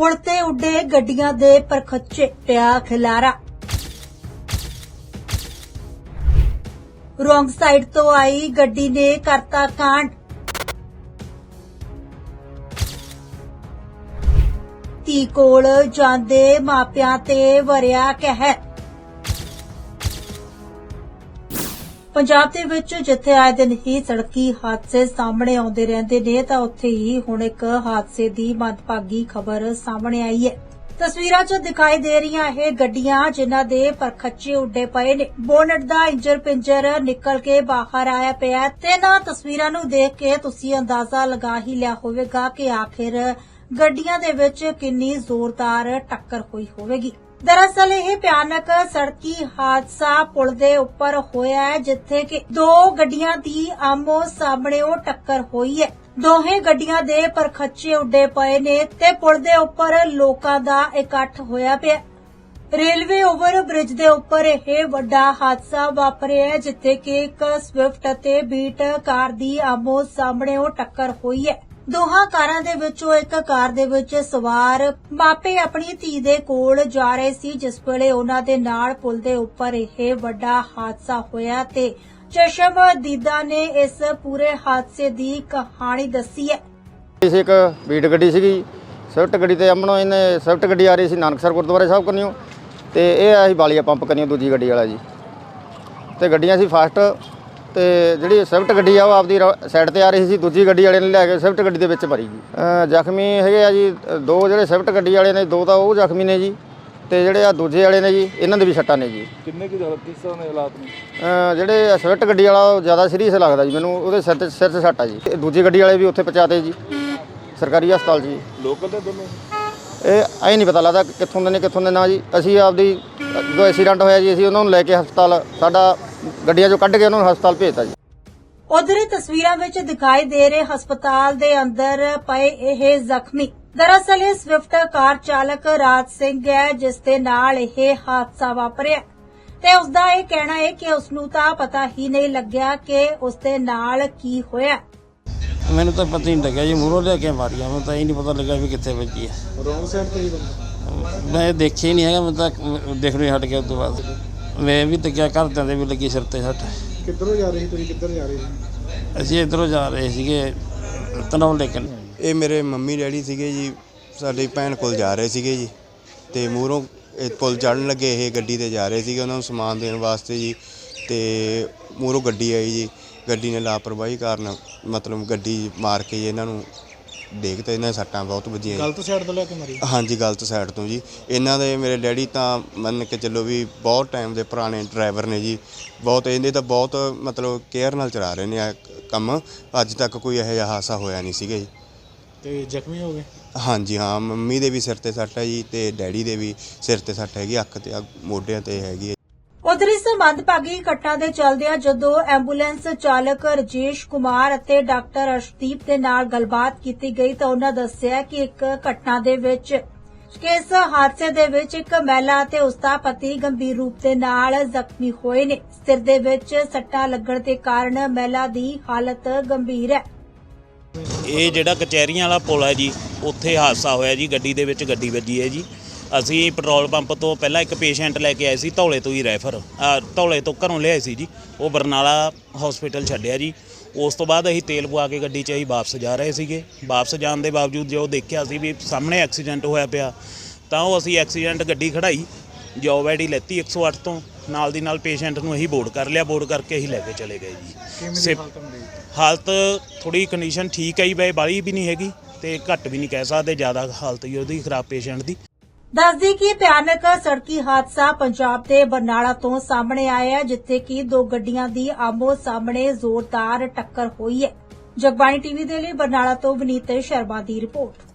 ਪੁਲ ਤੇ ਉੱਡੇ ਗੱਡੀਆਂ ਦੇ ਪਰਖੱਚੇ ਪਿਆ ਖਿਲਾਰਾ। ਰੋਂਗ ਸਾਈਡ ਤੋਂ ਆਈ ਗੱਡੀ ਨੇ ਕਰਤਾ ਕਾਂਡ। ਧੀ ਕੋਲ ਜਾਂਦੇ ਮਾਪਿਆਂ ਤੇ ਵਰਿਆ ਕਹਿਰ। ਪੰਜਾਬ ਦੇ ਵਿੱਚ ਜਿੱਥੇ ਆਏ ਦਿਨ ਹੀ ਸੜਕੀ ਹਾਦਸੇ ਸਾਹਮਣੇ ਆਉਂਦੇ ਰਹਿੰਦੇ ਨੇ, ਤਾਂ ਉੱਥੇ ਹੀ ਹੁਣ ਇੱਕ ਹਾਦਸੇ ਦੀ ਮੰਦਭਾਗੀ ਖਬਰ ਸਾਹਮਣੇ ਆਈ ਹੈ। ਤਸਵੀਰਾਂ 'ਚ ਦਿਖਾਈ ਦੇ ਰਹੀਆਂ ਇਹ ਗੱਡੀਆਂ ਜਿਨ੍ਹਾਂ ਦੇ ਪਰਖੱਚੇ ਉੱਡੇ ਪਏ ਨੇ। ਬੋਨਟ ਦਾ ਇੰਜਰ ਪਿੰਜਰ ਨਿਕਲ ਕੇ ਬਾਹਰ ਆਇਆ ਪਿਆ ਤੇ ਨਾ ਤਸਵੀਰਾਂ ਨੂੰ ਦੇਖ ਕੇ ਤੁਸੀਂ ਅੰਦਾਜ਼ਾ ਲਗਾ ਹੀ ਲਿਆ ਹੋਵੇਗਾ ਕਿ ਆਖਿਰ ਗੱਡੀਆਂ ਦੇ ਵਿੱਚ ਕਿੰਨੀ ਜ਼ੋਰਦਾਰ ਟੱਕਰ ਹੋਈ ਹੋਵੇਗੀ। ਦਰਅਸਲ ਇਹ ਭਿਆਨਕ ਸੜਕੀ ਹਾਦਸਾ ਪੁਲ ਦੇ ਉੱਪਰ ਹੋਇਆ ਹੈ, ਜਿੱਥੇ ਕਿ ਦੋ ਗੱਡੀਆਂ ਦੀ ਆਮੋ ਸਾਹਮਣੇੋਂ ਟੱਕਰ ਹੋਈ ਹੈ। ਦੋਹੇ ਗੱਡੀਆਂ ਦੇ ਪਰਖੱਚੇ ਉੱਡੇ ਪਏ ਨੇ ਤੇ ਪੁਲ ਦੇ ਉੱਪਰ ਲੋਕਾਂ ਦਾ ਇਕੱਠ ਹੋਇਆ ਪਿਆ ਰੇਲਵੇ ਓਵਰ ਬ੍ਰਿਜ ਦੇ ਉੱਪਰ ਇਹ ਵੱਡਾ ਹਾਦਸਾ ਵਾਪਰਿਆ ਹੈ, ਜਿੱਥੇ ਕਿ ਇੱਕ ਸਵਿਫਟ ਅਤੇ ਬੀਟ ਕਾਰ ਦੀ ਆਮੋ ਸਾਹਮਣੇੋਂ ਟੱਕਰ ਹੋਈ ਹੈ। ਦੋਹਾਂ ਕਾਰਾਂ ਦੇ ਵਿੱਚੋਂ ਇੱਕ ਕਾਰ ਦੇ ਵਿੱਚ ਸਵਾਰ ਮਾਪੇ ਆਪਣੀ ਧੀ ਦੇ ਕੋਲ ਜਾ ਰਹੇ ਸੀ, ਜਿਸ ਵੇਲੇ ਉਹਨਾਂ ਦੇ ਨਾਲ ਪੁਲ ਦੇ ਉੱਪਰ ਇਹ ਵੱਡਾ ਹਾਦਸਾ ਹੋਇਆ ਤੇ ਚਸ਼ਮ ਦੀਦਾ ਨੇ ਇਸ ਪੂਰੇ ਹਾਦਸੇ ਦੀ ਕਹਾਣੀ ਦੱਸੀ ਹੈ। ਇਸ ਇੱਕ ਬੀਟ ਗੱਡੀ ਸੀਗੀ, ਸਵਿਫਟ ਗੱਡੀ ਤੇ ਅਮਨੋ ਇਹਨੇ ਸਵਿਫਟ ਗੱਡੀ ਆ ਰਹੀ ਸੀ ਨਾਨਕਸਰ ਗੁਰਦੁਆਰੇ ਸਾਹਿਬ ਕੰਨਿਓ ਤੇ ਇਹ ਆਇਆ ਬਾਲੀਆ ਪੰਪ ਕੰਨਿਓ ਦੂਜੀ ਗੱਡੀ ਵਾਲਾ ਜੀ। ਤੇ ਗੱਡੀਆਂ ਸੀ ਫਾਸਟ ਤੇ ਜਿਹੜੀ ਸਵਿਫਟ ਗੱਡੀ ਆ ਉਹ ਆਪਦੀ ਸਾਈਡ ਤੇ ਆ ਰਹੀ ਸੀ ਦੂਜੀ ਗੱਡੀ ਵਾਲੇ ਨੇ ਲਿਆ ਕੇ ਸਵਿਫਟ ਗੱਡੀ ਦੇ ਵਿੱਚ ਮਾਰੀ ਜੀ। ਜ਼ਖਮੀ ਹੈਗੇ ਆ ਜੀ ਦੋ ਜਿਹੜੇ ਸਵਿਫਟ ਗੱਡੀ ਵਾਲੇ ਨੇ ਦੋ ਤਾਂ ਉਹ ਜ਼ਖਮੀ ਨੇ ਜੀ ਤੇ ਜਿਹੜੇ ਆ ਦੂਜੇ ਵਾਲੇ ਨੇ ਜੀ ਇਹਨਾਂ ਦੇ ਵੀ ਸੱਟਾਂ ਨੇ ਜੀ। ਕਿੰਨੇ ਕੀ ਹਾਲਤ ਕਿਸ ਤਰ੍ਹਾਂ ਦੇ ਹਾਲਾਤ ਨੇ? ਜਿਹੜੇ ਸਵਿਫਟ ਗੱਡੀ ਵਾਲਾ ਉਹ ਜ਼ਿਆਦਾ ਸੀਰੀਅਸ ਲੱਗਦਾ ਜੀ ਮੈਨੂੰ ਉਹਦੇ ਸਿਰ ਤੇ ਸਿਰ ਤੇ ਸੱਟ ਆ ਜੀ। ਦੂਜੀ ਗੱਡੀ ਵਾਲੇ ਵੀ ਉੱਥੇ ਪਹੁੰਚਾਤੇ ਜੀ ਸਰਕਾਰੀ ਹਸਪਤਾਲ ਜੀ। ਲੋਕਲ ਦੇ ਦੋਨੋਂ? ਇਹ ਐ ਨਹੀਂ ਪਤਾ ਲੱਗਦਾ ਕਿੱਥੋਂ ਦੇ ਨੇ ਕਿੱਥੋਂ ਦੇ ਨਾ ਜੀ। ਅਸੀਂ ਆਪਦੀ ਜਦੋਂ ਐਕਸੀਡੈਂਟ ਹੋਇਆ ਜੀ ਅਸੀਂ ਉਹਨਾਂ ਨੂੰ ਲੈ ਕੇ ਹਸਪਤਾਲ ਸਾਡਾ ਗੱਡੀਆਂ ਚੋਂ ਕੱਢ ਕੇ ਉਹਨਾਂ ਨੂੰ ਹਸਪਤਾਲ ਭੇਜਤਾ ਜੀ। ਉਧਰ ਤਸਵੀਰਾਂ ਵਿੱਚ ਦਿਖਾਈ ਦੇ ਰਹੇ ਹਸਪਤਾਲ ਦੇ ਅੰਦਰ ਪਏ ਇਹ ਜ਼ਖਮੀ। ਦਰਅਸਲ ਇਹ ਸਵਿਫਟ ਕਾਰ ਚਾਲਕ ਰਾਜ ਸਿੰਘ ਹੈ ਜਿਸ ਦੇ ਨਾਲ ਇਹ ਹਾਦਸਾ ਵਾਪਰਿਆ। ਤੇ ਉਸ ਦਾ ਇਹ ਕਹਿਣਾ ਹੈ ਕਿ ਉਸ ਨੂੰ ਤਾਂ ਪਤਾ ਹੀ ਨਹੀਂ ਲੱਗਿਆ ਕਿ ਉਸ ਦੇ ਨਾਲ ਕੀ ਹੋਇਆ। ਮੈਨੂੰ ਤਾਂ ਪਤਾ ਹੀ ਨਹੀਂ ਲੱਗਿਆ ਜੀ ਮੂਹਰੋਂ ਲਿਆ ਕੇ ਮਾਰੀਆਂ ਮੈਨੂੰ ਤਾਂ ਇਹ ਨਹੀਂ ਪਤਾ ਲੱਗਾ ਵੀ ਕਿੱਥੇ ਵੱਜੀ ਹੈ। ਰੋਂਗ ਸਾਈਡ ਤੇ ਹੀ ਮੈਂ ਦੇਖਿਆ ਹੀ ਨਹੀਂ ਹੈਗਾ ਮੈਂ ਤਾਂ ਦੇਖਣੋਂ ਹੀ ਹਟ ਗਿਆ ਉਸ ਤੋਂ ਬਾਅਦ। ਮੈਂ ਵੀ ਲੱਗਿਆ ਘਰਦਿਆਂ ਦੇ ਵੀ ਲੱਗੀ ਸਿਰ ਤੇ ਸੱਟ। ਕਿੱਧਰੋਂ ਜਾ ਰਹੇ ਸੀ ਤੁਸੀਂ? ਕਿੱਧਰ ਜਾ ਰਹੇ ਸੀ? ਅਸੀਂ ਇਧਰੋਂ ਜਾ ਰਹੇ ਸੀਗੇ ਤਨੌਰ ਲੇਕਨ। ਇਹ ਮੇਰੇ ਮੰਮੀ ਡੈਡੀ ਸੀਗੇ ਜੀ ਸਾਡੀ ਭੈਣ ਕੋਲ ਜਾ ਰਹੇ ਸੀਗੇ ਜੀ। ਤੇ ਮੂਹਰੋਂ ਇਹ ਪੁਲ ਚੜਨ ਲੱਗੇ ਇਹ ਗੱਡੀ ਤੇ ਜਾ ਰਹੇ ਸੀਗੇ ਉਹਨਾਂ ਨੂੰ ਸਮਾਨ ਦੇਣ ਵਾਸਤੇ ਜੀ। ਤੇ ਮੂਹਰੋਂ ਗੱਡੀ ਆਈ ਜੀ ਗੱਡੀ ਨੇ ਲਾਪਰਵਾਹੀ ਕਾਰਨ ਮਤਲਬ ਗੱਡੀ ਮਾਰ ਕੇ ਜੀ ਇਹਨਾਂ ਨੂੰ ਦੇਖ ਤੇ ਇਹਨਾਂ ਦੇ ਸੱਟਾਂ ਬਹੁਤ ਵੱਜੀਆਂ ਜੀ। ਗਲਤ ਸਾਈਡ ਤੋਂ ਲੈ ਕੇ ਮਾਰੀ। ਹਾਂਜੀ ਗਲਤ ਸਾਈਡ ਤੋਂ ਜੀ। ਇਹਨਾਂ ਦੇ ਮੇਰੇ ਡੈਡੀ ਤਾਂ ਮੰਨ ਕੇ ਚੱਲੋ ਵੀ ਬਹੁਤ ਟਾਈਮ ਦੇ ਪੁਰਾਣੇ ਡਰਾਈਵਰ ਨੇ ਜੀ। ਬਹੁਤ ਇਹਦੇ ਤਾਂ ਬਹੁਤ ਮਤਲਬ ਕੇਅਰ ਨਾਲ ਚਲਾ ਰਹੇ ਨੇ ਆ ਕੰਮ। ਅੱਜ ਤੱਕ ਕੋਈ ਇਹੋ ਜਿਹਾ ਹਾਦਸਾ ਹੋਇਆ ਨਹੀਂ ਸੀਗਾ ਜੀ। ਤੇ ਜ਼ਖਮੀ ਹੋ ਗਏ? ਹਾਂਜੀ ਹਾਂ। ਮੰਮੀ ਦੇ ਵੀ ਸਿਰ ਤੇ ਸੱਟ ਹੈ ਜੀ ਤੇ ਡੈਡੀ ਦੇ ਵੀ ਸਿਰ ਤੇ ਸੱਟ ਹੈਗੀ ਅੱਖ ਤੇ ਆ ਮੋਢਿਆਂ ਤੇ ਹੈਗੀ ਹੈ ਮੰਦਭਾਗੀ ਘਟਨਾ ਦੇ ਚਲਦਿਆਂ ਜਦੋਂ ਐਂਬੂਲੈਂਸ ਚਾਲਕ ਰਜੇਸ਼ ਕੁਮਾਰ ਅਤੇ ਡਾਕਟਰ ਅਰਸ਼ਦੀਪ ਦੇ ਨਾਲ ਗੱਲਬਾਤ ਕੀਤੀ ਗਈ ਤਾਂ ਉਹਨਾਂ ਦੱਸਿਆ ਕਿ ਇੱਕ ਘਟਨਾ ਦੇ ਵਿੱਚ, ਕਿ ਇਸ ਹਾਦਸੇ ਦੇ ਵਿੱਚ ਇੱਕ ਮਹਿਲਾ ਅਤੇ ਉਸ ਦਾ ਪਤੀ ਗੰਭੀਰ ਰੂਪ ਦੇ ਨਾਲ ਜ਼ਖਮੀ ਹੋਏ ਨੇ। ਸਿਰ ਦੇ ਵਿੱਚ ਸੱਟਾਂ ਲੱਗਣ ਦੇ ਕਾਰਨ ਮਹਿਲਾ ਦੀ ਹਾਲਤ ਗੰਭੀਰ ਹੈ। ਇਹ ਜਿਹੜਾ ਕਚਹਿਰੀਆਂ ਵਾਲਾ ਪੁਲ ਹੈ ਜੀ, ਉੱਥੇ ਹਾਦਸਾ ਹੋਇਆ ਜੀ, ਗੱਡੀ ਦੇ ਵਿੱਚ ਗੱਡੀ ਵੱਜੀ ਹੈ ਜੀ। ਅਸੀਂ ਪੈਟਰੋਲ ਪੰਪ ਤੋਂ ਪਹਿਲਾਂ ਇੱਕ ਪੇਸ਼ੈਂਟ ਲੈ ਕੇ ਆਏ ਸੀ ਧੌਲੇ ਤੋਂ ਹੀ ਰੈਫਰ। ਧੌਲੇ ਤੋਂ ਘਰੋਂ ਲਿਆਏ ਸੀ ਜੀ। ਉਹ ਬਰਨਾਲਾ ਹਸਪੀਟਲ ਛੱਡਿਆ ਜੀ। ਉਸ ਤੋਂ ਬਾਅਦ ਅਸੀਂ ਤੇਲ ਪਵਾ ਕੇ ਗੱਡੀ 'ਚ ਅਸੀਂ ਵਾਪਸ ਜਾ ਰਹੇ ਸੀਗੇ। ਵਾਪਸ ਜਾਣ ਦੇ ਬਾਵਜੂਦ ਜੋ ਦੇਖਿਆ ਸੀ ਵੀ ਸਾਹਮਣੇ ਐਕਸੀਡੈਂਟ ਹੋਇਆ ਪਿਆ ਤਾਂ ਉਹ ਅਸੀਂ ਐਕਸੀਡੈਂਟ ਗੱਡੀ ਖੜਾਈ ਜੋਬ ਆਈਡੀ ਲੈਤੀ 108 ਤੋਂ। ਨਾਲ ਦੀ ਨਾਲ ਪੇਸ਼ੈਂਟ ਨੂੰ ਅਸੀਂ ਬੋਰਡ ਕਰ ਲਿਆ। ਬੋਰਡ ਕਰਕੇ ਅਸੀਂ ਲੈ ਕੇ ਚਲੇ ਗਏ ਜੀ। ਹਾਲਤ ਥੋੜੀ ਕੰਡੀਸ਼ਨ ਠੀਕ ਹੈ ਜੀ ਬਈ ਬਾਲੀ ਵੀ ਨਹੀਂ ਹੈਗੀ ਤੇ ਘੱਟ ਵੀ ਨਹੀਂ ਕਹਿ ਸਕਦੇ ਜ਼ਿਆਦਾ ਹਾਲਤ ਹੀ ਉਹਦੀ ਖਰਾਬ ਪੇਸ਼ੈਂਟ ਦੀ। ਦੱਸਦੀ ਕਿ ਭਿਆਨਕ ਸੜਕੀ ਹਾਦਸਾ ਪੰਜਾਬ ਦੇ ਬਰਨਾਲਾ ਤੋਂ ਸਾਹਮਣੇ ਆਇਆ ਹੈ, ਜਿੱਥੇ ਕਿ ਦੋ ਗੱਡੀਆਂ ਦੀ ਆਮੋ ਸਾਹਮਣੇ ਜ਼ੋਰਦਾਰ ਟੱਕਰ ਹੋਈ ਹੈ। ਜਗਬਾਣੀ ਟੀਵੀ ਦੇ ਲਈ ਬਰਨਾਲਾ ਤੋਂ ਵਿਨੀਤ ਸ਼ਰਮਾ ਦੀ ਰਿਪੋਰਟ।